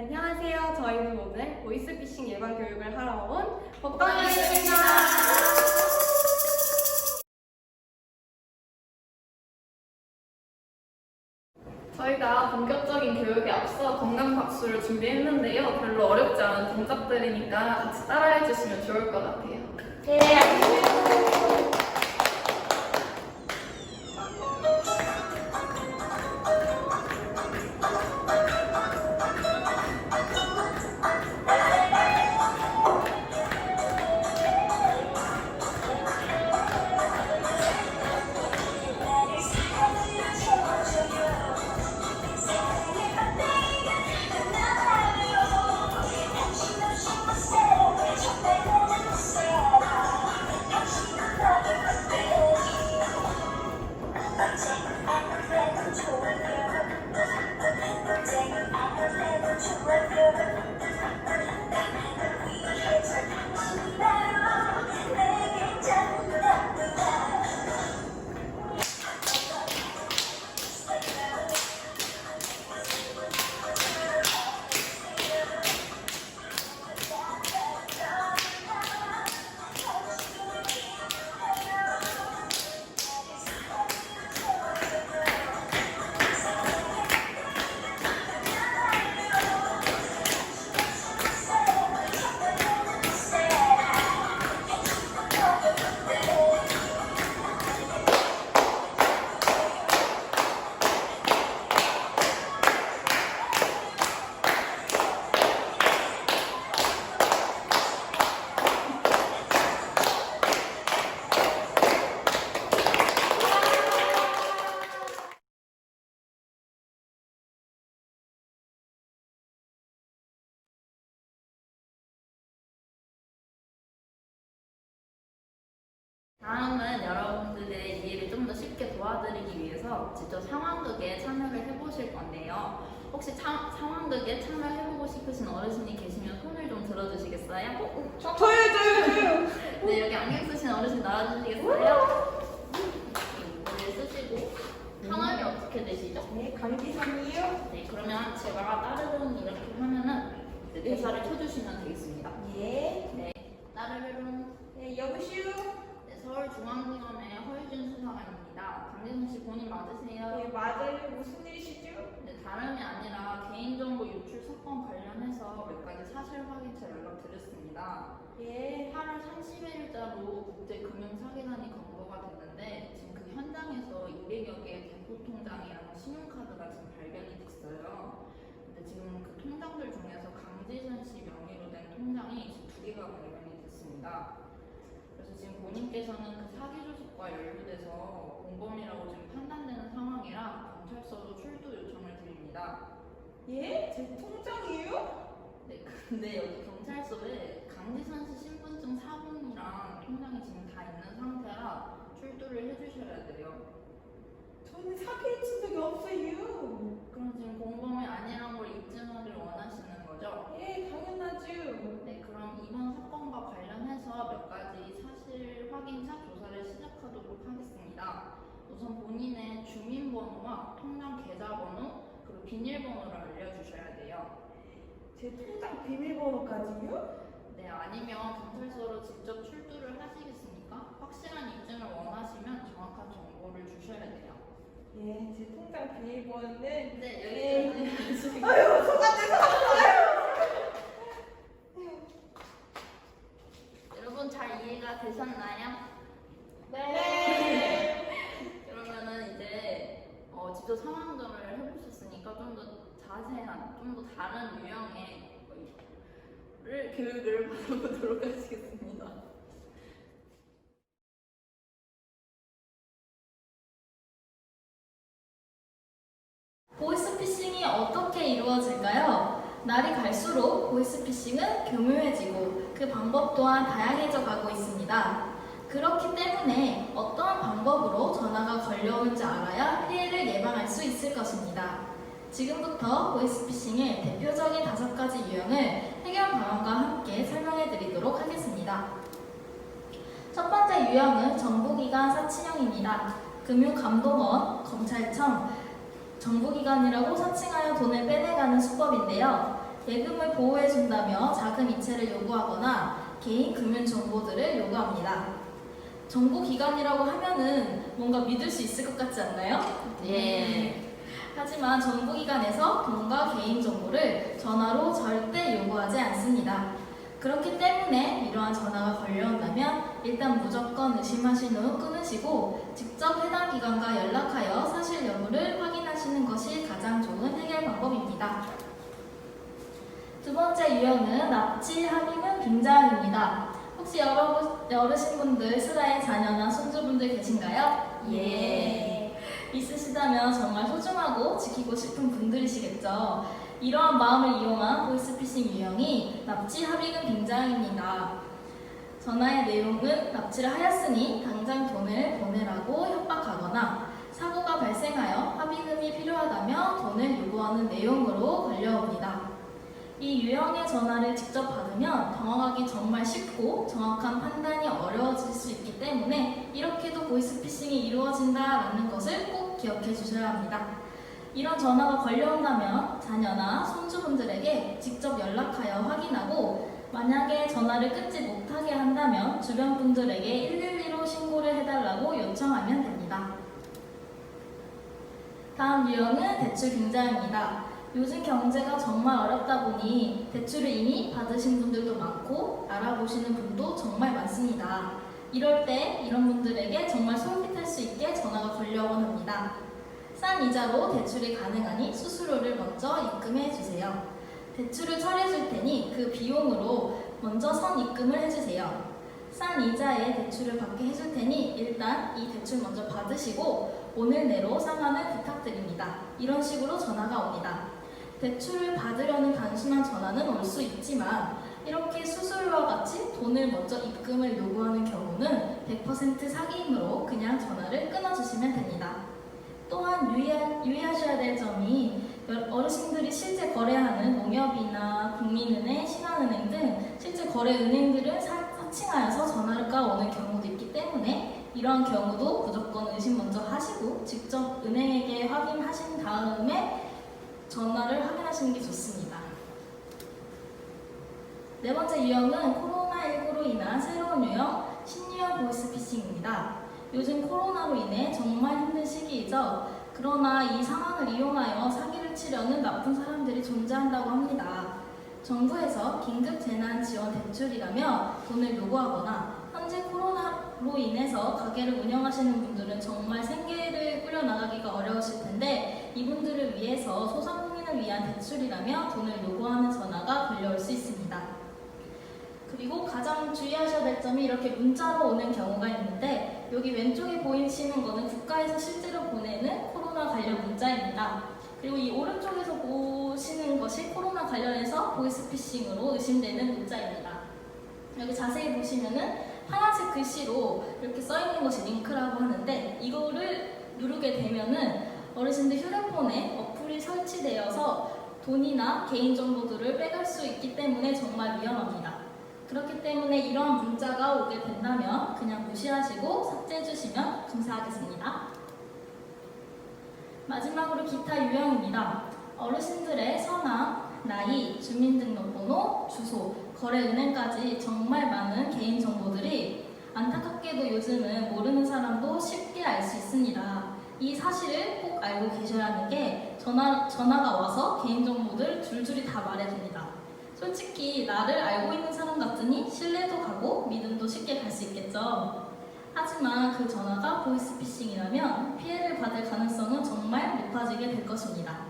안녕하세요. 저희는 오늘 보이스피싱 예방 교육을 하러 온 복덩이입니다. 저희가 본격적인 교육에 앞서 건강 박수를 준비했는데요. 별로 어렵지 않은 동작들이니까 같이 따라해 주시면 좋을 것 같아요. 다 음은 여러분들의 이해를 좀 더 쉽게 도와드리기 위해서 직접 상황극에 참여를 해보실 건데요. 혹시 참, 상황극에 참여해보고 싶으신 어르신이 계시면 손을 좀 들어주시겠어요? 저요, 저요, 저요. 네, 여기 안경 쓰신 어르신 나와주시겠어요? 네, 쓰시고 성함이 어떻게 되시죠? 네, 강기선이요. 네, 그러면 제가 따르릉 이렇게 하면은 이제 대사를 쳐주시면 되겠습니다. 예. 네, 따르릉 네, 여보슈. 네, 서울중앙지검의 허유진 수사관입니다. 강진순 씨 본인 맞으세요? 네, 맞아요. 무슨 일이시죠? 네, 다름이 아니라 개인정보 유출 사건 관련해서 몇 가지 사실 확인차 연락드렸습니다. 예. 8월 30일자로 국제금융사기단이 검거가 됐는데 지금 그 현장에서 200여 개의 대포통장이랑 신용카드가 지금 발견이 됐어요. 근데 지금 그 통장들 중에서 강지선 씨 명의로 된 통장이 지금 두 개가 발견이 됐습니다. 본인께서는 그 사기 조직과 연루돼서 공범이라고 지금 판단되는 상황이라 경찰서로 출두 요청을 드립니다. 예? 제 통장이에요? 네, 근데 여기 경찰서에 강지선 씨 신분증 사본이랑 통장이 지금 다 있는 상태라 출두를 해주셔야 돼요. 저는 사기를 친 적이 없어요. 그럼 지금 공범이 아니란 걸 입증하길 원하시는 거죠? 예, 당연하죠. 네, 그럼 이번 사건과 관련해서 몇 가지 사실 확인차 조사를 시작하도록 하겠습니다. 우선 본인의 주민번호와 통장 계좌번호 그리고 비밀번호를 알려주셔야 돼요. 제 통장 비밀번호까지요? 네, 아니면 경찰서로 직접 출두를 하시겠습니까? 확실한 입증을 원하시면 정확한 정보를 주셔야 돼요. 예, 제 통장 비밀번호는 네, 여기까지 하시고. 아유, 속았네, 여러분 잘 이해가 되셨나요? 네. 그러면은 이제 어, 직접 상황들을 해보셨으니까 좀 더 자세한, 좀 더 다른 유형의 를 교육을 받아보도록 하시겠습니다. 보이스피싱이 어떻게 이루어질까요? 날이 갈수록 보이스피싱은 교묘해지고 그 또한 다양해져 가고 있습니다. 그렇기 때문에 어떠한 방법으로 전화가 걸려오는지 알아야 피해를 예방할 수 있을 것입니다. 지금부터 보이스피싱의 대표적인 다섯 가지 유형을 해결 방안과 함께 설명해 드리도록 하겠습니다. 첫 번째 유형은 정보기관 사칭형입니다. 금융감독원, 검찰청, 정부기관이라고 사칭하여 돈을 빼내가는 수법인데요. 예금을 보호해준다며 자금 이체를 요구하거나 개인 금융 정보들을 요구합니다. 정보 기관이라고 하면은 뭔가 믿을 수 있을 것 같지 않나요? 예. 하지만 정보기관에서 돈과 개인 정보를 전화로 절대 요구하지 않습니다. 그렇기 때문에 이러한 전화가 걸려온다면 일단 무조건 의심하신 후 끊으시고 직접 해당 기관과 연락하여 사실 여부를 확인하시는 것이 가장 좋은 해결 방법입니다. 두 번째 유형은 납치 합의금 빙자입니다. 혹시 여러, 어르신분들 슬아의 자녀나 손주분들 계신가요? 예. 있으시다면 정말 소중하고 지키고 싶은 분들이시겠죠. 이러한 마음을 이용한 보이스피싱 유형이 납치 합의금 빙자입니다. 전화의 내용은 납치를 하였으니 당장 돈을 보내라고 협박하거나 사고가 발생하여 합의금이 필요하다며 돈을 요구하는 내용으로 걸려옵니다. 이 유형의 전화를 직접 받으면 당황하기 정말 쉽고 정확한 판단이 어려워질 수 있기 때문에 이렇게도 보이스피싱이 이루어진다라는 것을 꼭 기억해 주셔야 합니다. 이런 전화가 걸려온다면 자녀나 손주분들에게 직접 연락하여 확인하고 만약에 전화를 끊지 못하게 한다면 주변 분들에게 112로 신고를 해달라고 요청하면 됩니다. 다음 유형은 대출 빙자입니다. 요즘 경제가 정말 어렵다 보니 대출을 이미 받으신 분들도 많고 알아보시는 분도 정말 많습니다. 이럴 때 이런 분들에게 정말 솔깃할 수 있게 전화가 걸려오곤 합니다. 싼 이자로 대출이 가능하니 수수료를 먼저 입금해 주세요. 대출을 처리해 줄 테니 그 비용으로 먼저 선 입금을 해주세요. 싼 이자에 대출을 받게 해줄 테니 일단 이 대출 먼저 받으시고 오늘 내로 상환을 부탁드립니다. 이런 식으로 전화가 옵니다. 대출을 받으려는 단순한 전화는 올 수 있지만 이렇게 수수료와 같이 돈을 먼저 입금을 요구하는 경우는 100% 사기이므로 그냥 전화를 끊어주시면 됩니다. 또한 유의하, 유의하셔야 될 점이 어르신들이 실제 거래하는 농협이나 국민은행, 신한은행 등 실제 거래 은행들을 사, 사칭하여서 전화가 오는 경우도 있기 때문에 이러한 경우도 무조건 의심 먼저 하시고 직접 은행에게 확인하신 다음에 전화를 확인하시는 게 좋습니다. 네 번째 유형은 코로나19로 인한 새로운 유형 신유형 보이스피싱입니다. 요즘 코로나로 인해 정말 힘든 시기이죠. 그러나 이 상황을 이용하여 사기를 치려는 나쁜 사람들이 존재한다고 합니다. 정부에서 긴급 재난 지원 대출이라며 돈을 요구하거나 현재 코로나로 인해서 가게를 운영하시는 분들은 정말 생계를 꾸려나가기가 어려우실 텐데 이분들을 위해서 소상공인을 위한 대출이라며 돈을 요구하는 전화가 걸려올 수 있습니다. 그리고 가장 주의하셔야 될 점이 이렇게 문자로 오는 경우가 있는데 여기 왼쪽에 보이시는 거는 국가에서 실제로 보내는 코로나 관련 문자입니다. 그리고 이 오른쪽에서 보시는 것이 코로나 관련해서 보이스피싱으로 의심되는 문자입니다. 여기 자세히 보시면은 파란색 글씨로 이렇게 써 있는 것이 링크라고 하는데 이거를 누르게 되면은 어르신들 휴대폰에 어플이 설치되어서 돈이나 개인정보들을 빼갈 수 있기 때문에 정말 위험합니다. 그렇기 때문에 이러한 문자가 오게 된다면 그냥 무시하시고 삭제해 주시면 감사하겠습니다. 마지막으로 기타 유형입니다. 어르신들의 성함, 나이, 주민등록번호, 주소, 거래은행까지 정말 많은 개인 정보들이 안타깝게도 요즘은 모르는 사람도 쉽게 알 수 있습니다. 이 사실을 꼭 알고 계셔야 하는 게 전화, 전화가 와서 개인정보들 줄줄이 다 말해줍니다. 솔직히 나를 알고 있는 사람 같으니 신뢰도 가고 믿음도 쉽게 갈 수 있겠죠. 하지만 그 전화가 보이스피싱이라면 피해를 받을 가능성은 정말 높아지게 될 것입니다.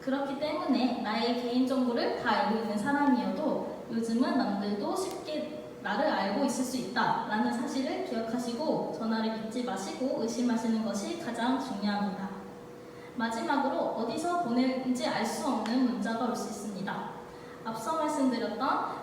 그렇기 때문에 나의 개인정보를 다 알고 있는 사람이어도 요즘은 남들도 쉽게 나를 알고 있을 수 있다라는 사실을 기억하시고 전화를 믿지 마시고 의심하시는 것이 가장 중요합니다. 마지막으로 어디서 보내는지 알 수 없는 문자가 올 수 있습니다. 앞서 말씀드렸던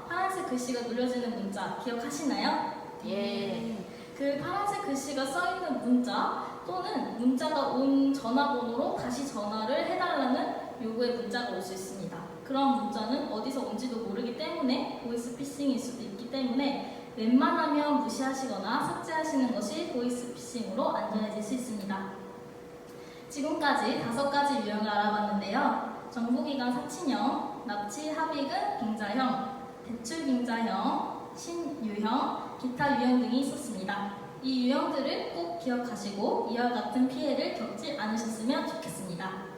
파란색 글씨가 눌려지는 문자 기억하시나요? 예. 그 파란색 글씨가 써 있는 문자 또는 문자가 온 전화번호로 다시 전화를 해달라는 요구의 문자가 올 수 있습니다. 그런 문자는 어디서 온지도 모르기 때문에 보이스피싱일 수도 있기 때문에 웬만하면 무시하시거나 삭제하시는 것이 보이스피싱으로 안전해질 수 있습니다. 지금까지 다섯 가지 유형을 알아봤는데요. 정보기관 사칭형, 빙자형, 납치 합의금 빙자형, 대출 빙자형, 신유형, 기타 유형 등이 있었습니다. 이 유형들을 꼭 기억하시고 이와 같은 피해를 겪지 않으셨으면 좋겠습니다.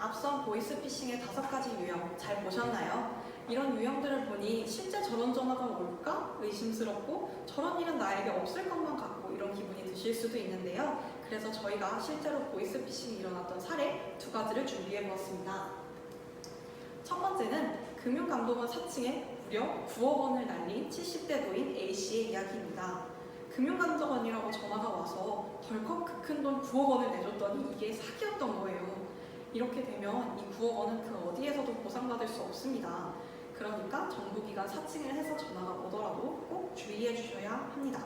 앞선 보이스피싱의 다섯 가지 유형 잘 보셨나요? 이런 유형들을 보니 실제 저런 전화가 올까 의심스럽고 저런 일은 나에게 없을 것만 같고 이런 기분이 드실 수도 있는데요. 그래서 저희가 실제로 보이스피싱이 일어났던 사례 두 가지를 준비해 보았습니다. 첫 번째는 금융감독원 4층에 무려 9억 원을 날린 70대 노인 A씨의 이야기입니다. 금융감독원이라고 전화가 와서 덜컥 그 큰 돈 9억 원을 내줬더니 이게 사기였던 거예요. 이렇게 되면 이 9억 원은 그 어디에서도 보상받을 수 없습니다. 그러니까 정부기관 4층을 해서 전화가 오더라도 꼭 주의해 주셔야 합니다.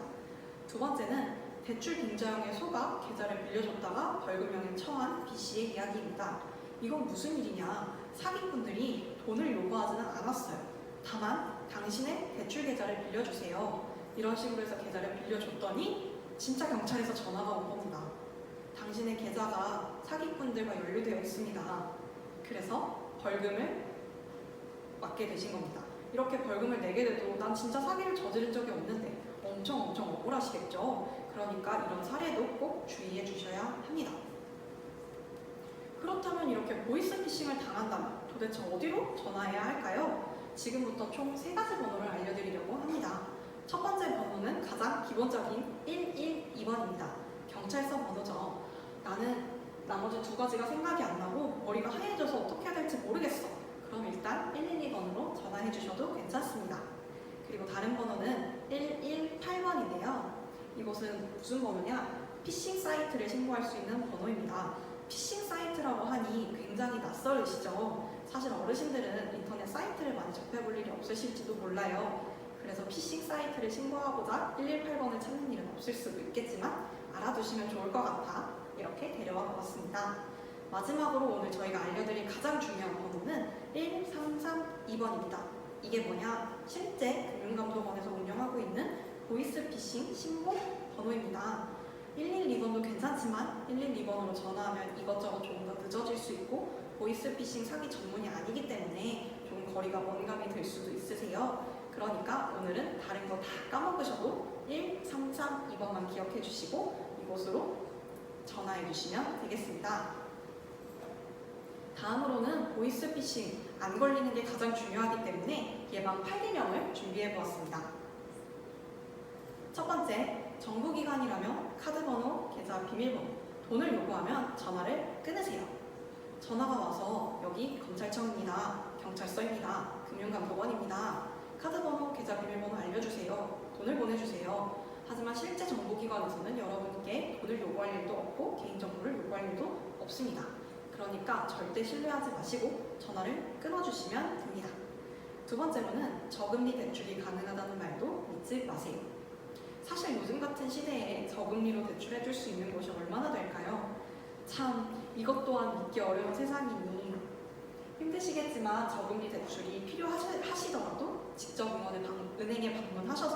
두 번째는 대출 빙자형의 소가 계좌를 빌려줬다가 벌금형에 처한 B씨의 이야기입니다. 이건 무슨 일이냐? 사기꾼들이 돈을 요구하지는 않았어요. 다만 당신의 대출 계좌를 빌려주세요. 이런 식으로 해서 계좌를 빌려줬더니 진짜 경찰에서 전화가 온 겁니다. 당신의 계좌가 사기꾼들과 연루되어 있습니다. 그래서 벌금을 맞게 되신 겁니다. 이렇게 벌금을 내게 돼도 난 진짜 사기를 저지른 적이 없는데 엄청 엄청 억울하시겠죠? 그러니까 이런 사례도 꼭 주의해 주셔야 합니다. 그렇다면 이렇게 보이스피싱을 당한다면 도대체 어디로 전화해야 할까요? 지금부터 총 세 가지 번호를 알려드리려고 합니다. 첫 번째 번호는 가장 기본적인 112번입니다. 경찰서 번호죠. 나는 나머지 두 가지가 생각이 안 나고 머리가 하얘져서 어떻게 해야 될지 모르겠어. 그럼 일단 112번으로 전화해 주셔도 괜찮습니다. 그리고 다른 번호는 118번인데요. 이것은 무슨 번호냐? 피싱 사이트를 신고할 수 있는 번호입니다. 피싱 사이트라고 하니 굉장히 낯설으시죠? 사실 어르신들은 인터넷 사이트를 많이 접해볼 일이 없으실지도 몰라요. 그래서 피싱 사이트를 신고하고자 118번을 찾는 일은 없을 수도 있겠지만 알아두시면 좋을 것 같아 이렇게 데려와 보았습니다. 마지막으로 오늘 저희가 알려드릴 가장 중요한 번호는 1332번입니다. 이게 뭐냐? 실제 금융감독원에서 운영하고 있는 보이스피싱 신고 번호입니다. 112번도 괜찮지만 112번으로 전화하면 이것저것 조금 더 늦어질 수 있고 보이스피싱 사기 전문이 아니기 때문에 좀 거리가 먼 감이 들 수도 있으세요. 그러니까 오늘은 다른 거 다 까먹으셔도 1332번만 기억해 주시고 이곳으로 전화해 주시면 되겠습니다. 다음으로는 보이스피싱 안 걸리는 게 가장 중요하기 때문에 예방 8개명을 준비해 보았습니다. 첫 번째, 정부기관이라면 카드번호, 계좌 비밀번호, 돈을 요구하면 전화를 끊으세요. 전화가 와서 여기 검찰청입니다. 경찰서입니다. 금융감독원입니다. 카드번호, 계좌 비밀번호 알려주세요. 돈을 보내주세요. 하지만 실제 정보기관에서는 여러분께 돈을 요구할 일도 없고 개인정보를 요구할 일도 없습니다. 그러니까 절대 신뢰하지 마시고 전화를 끊어주시면 됩니다. 두 번째로는 저금리 대출이 가능하다는 말도 믿지 마세요. 사실 요즘 같은 시대에 저금리로 대출해줄 수 있는 곳이 얼마나 될까요? 참 이것 또한 믿기 어려운 세상이니 힘드시겠지만 저금리 대출이 필요하시더라도 직접 은행에, 방문하셔서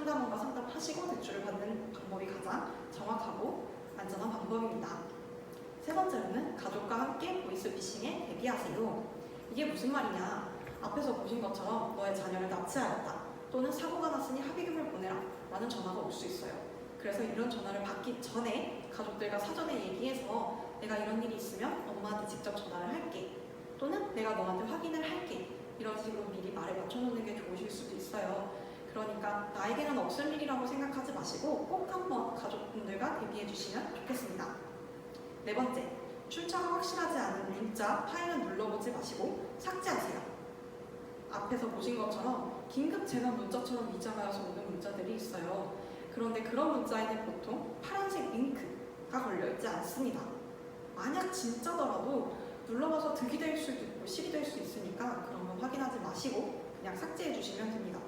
상담원과 상담하시고 대출을 받는 방법이 가장 정확하고 안전한 방법입니다. 세 번째로는 가족과 함께 보이스피싱에 대비하세요. 이게 무슨 말이냐? 앞에서 보신 것처럼 너의 자녀를 납치하였다. 또는 사고가 났으니 합의금을 보내라. 라는 전화가 올 수 있어요. 그래서 이런 전화를 받기 전에 가족들과 사전에 얘기해서 내가 이런 일이 있으면 엄마한테 직접 전화를 할게. 또는 내가 너한테 확인을 할게. 이런 식으로 미리 말을 맞춰놓는 게 좋으실 수도 있어요. 그러니까 나에게는 없을 일이라고 생각하지 마시고 꼭 한번 가족분들과 대비해 주시면 좋겠습니다. 네 번째, 출처가 확실하지 않은 문자, 파일은 눌러보지 마시고 삭제하세요. 앞에서 보신 것처럼 긴급 재난 문자처럼 위장하여서 오는 문자들이 있어요. 그런데 그런 문자에는 보통 파란색 링크가 걸려있지 않습니다. 만약 진짜더라도 눌러봐서 득이 될 수도 있고 실이 될 수 있으니까 그런 건 확인하지 마시고 그냥 삭제해 주시면 됩니다.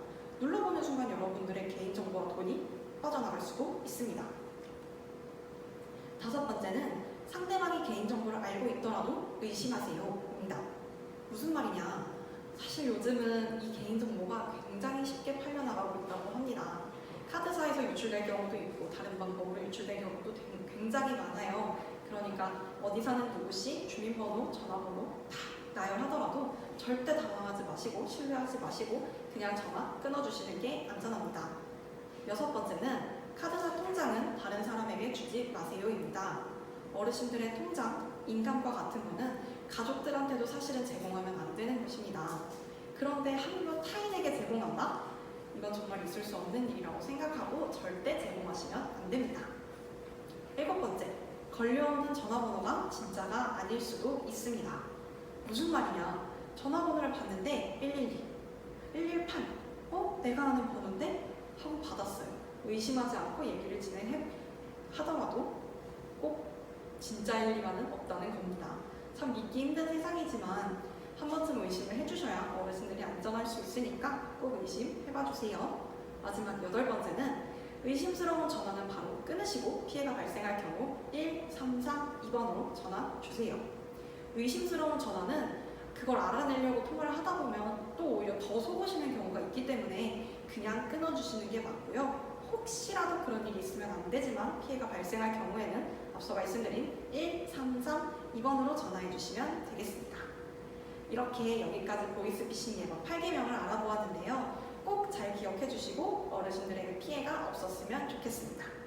눌러보는 순간 여러분들의 개인정보와 돈이 빠져나갈 수도 있습니다. 다섯 번째는 상대방이 개인정보를 알고 있더라도 의심하세요. 입니다. 무슨 말이냐? 사실 요즘은 이 개인정보가 굉장히 쉽게 팔려나가고 있다고 합니다. 카드사에서 유출될 경우도 있고 다른 방법으로 유출될 경우도 되- 굉장히 많아요. 그러니까 어디 사는 누구씨, 주민번호, 전화번호 다 나열하더라도 절대 당황하지 마시고 신뢰하지 마시고 그냥 전화 끊어주시는 게 안전합니다. 여섯 번째는 카드사 통장은 다른 사람에게 주지 마세요입니다. 어르신들의 통장, 인감과 같은 거는 가족들한테도 사실은 제공하면 안 되는 것입니다. 그런데 함부로 타인에게 제공한다? 이건 정말 있을 수 없는 일이라고 생각하고 절대 제공하시면 안 됩니다. 일곱 번째, 걸려오는 전화번호가 진짜가 아닐 수도 있습니다. 무슨 말이냐? 전화번호를 봤는데 112, 118, 어? 내가 아는 번호인데? 하고 받았어요. 의심하지 않고 얘기를 진행해 하더라도 꼭 진짜일 리만은 없다는 겁니다. 참 믿기 힘든 세상이지만 한 번쯤 의심을 해주셔야 어르신들이 안전할 수 있으니까 꼭 의심해봐 주세요. 마지막 여덟 번째는 의심스러운 전화는 바로 끊으시고 피해가 발생할 경우 1, 3, 4, 2번으로 전화 주세요. 의심스러운 전화는 그걸 알아내려고 통화를 하다 보면 또 오히려 더 속으시는 경우가 있기 때문에 그냥 끊어주시는 게 맞고요. 혹시라도 그런 일이 있으면 안 되지만 피해가 발생할 경우에는 앞서 말씀드린 1, 3, 3, 2번으로 전화해 주시면 되겠습니다. 이렇게 여기까지 보이스피싱 예방 8개명을 알아보았는데요. 꼭 잘 기억해 주시고 어르신들에게 피해가 없었으면 좋겠습니다.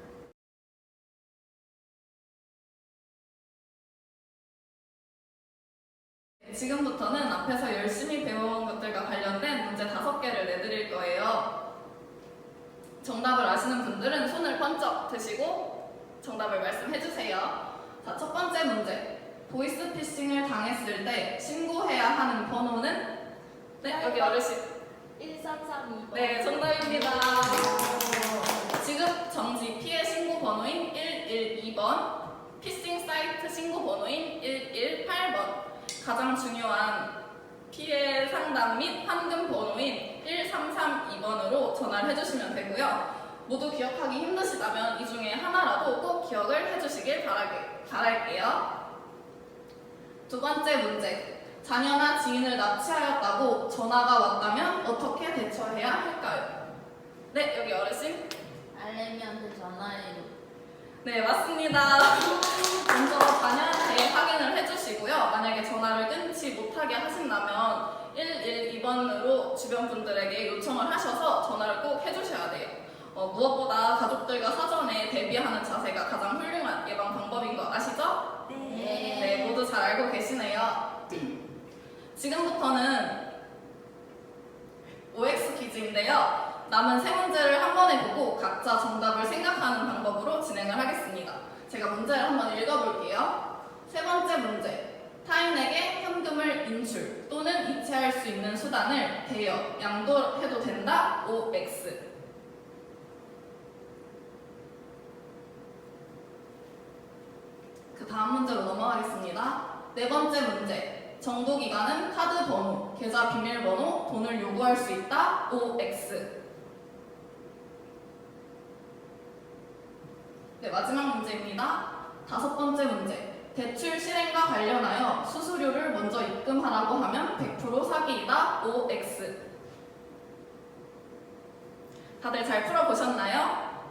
지금부터는 앞에서 열심히 배워온 것들과 관련된 문제 다섯 개를 내드릴 거예요. 정답을 아시는 분들은 손을 번쩍 드시고 정답을 말씀해 주세요. 자, 첫 번째 문제. 보이스피싱을 당했을 때 신고해야 하는 번호는? 네, 여기 어르신. 1332번. 네, 정답입니다. 지급 정지 피해 신고 번호인 112번, 피싱 사이트 신고 번호인 118번, 가장 중요한 피해 상담 및 환금 번호인 1332번으로 전화를 해주시면 되고요. 모두 기억하기 힘드시다면 이 중에 하나라도 꼭 기억을 해주시길 바라게, 바랄게요. 두 번째 문제. 자녀나 지인을 납치하였다고 전화가 왔다면 어떻게 대처해야 할까요? 네, 여기 어르신. 알레미한테 전화해요. 네, 맞습니다. 먼저 자녀한테 확인을 해주시고 요. 만약에 전화를 끊지 못하게 하신다면 112번으로 주변 분들에게 요청을 하셔서 전화를 꼭 해주셔야 돼요. 어, 무엇보다 가족들과 사전에 대비하는 자세가 가장 훌륭한 예방 방법인 거 아시죠? 네, 모두 잘 알고 계시네요. 지금부터는 OX 퀴즈인데요. 남은 세 문제를 한 번에 보고 각자 정답을 생각하는 방법으로 진행을 하겠습니다. 제가 문제를 한번 읽어볼게요. 세 번째 문제. 타인에게 현금을 인출 또는 이체할 수 있는 수단을 대여, 양도해도 된다? OX. 그 다음 문제로 넘어가겠습니다. 네 번째 문제. 정보기관은 카드 번호, 계좌 비밀번호, 돈을 요구할 수 있다. OX. 네, 마지막 문제입니다. 다섯 번째 문제. 대출 실행과 관련하여 수수료를 먼저 입금하라고 하면 100% 사기이다. OX. 다들 잘 풀어보셨나요?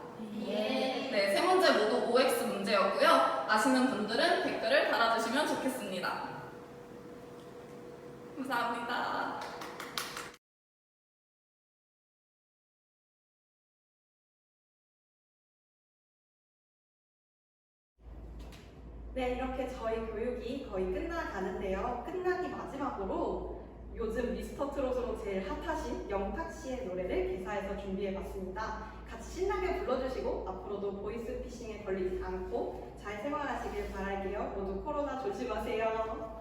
예. 네, 세 문제 모두 OX 문제였고요. 아시는 분들은 댓글을 달아주시면 좋겠습니다. 감사합니다. 네, 이렇게 저희 교육이 거의 끝나가는데요. 끝나기 마지막으로 요즘 미스터 트롯으로 제일 핫하신 영탁 씨의 노래를 개사해서 준비해봤습니다. 같이 신나게 불러주시고 앞으로도 보이스 피싱에 걸리지 않고 잘 생활하시길 바랄게요. 모두 코로나 조심하세요.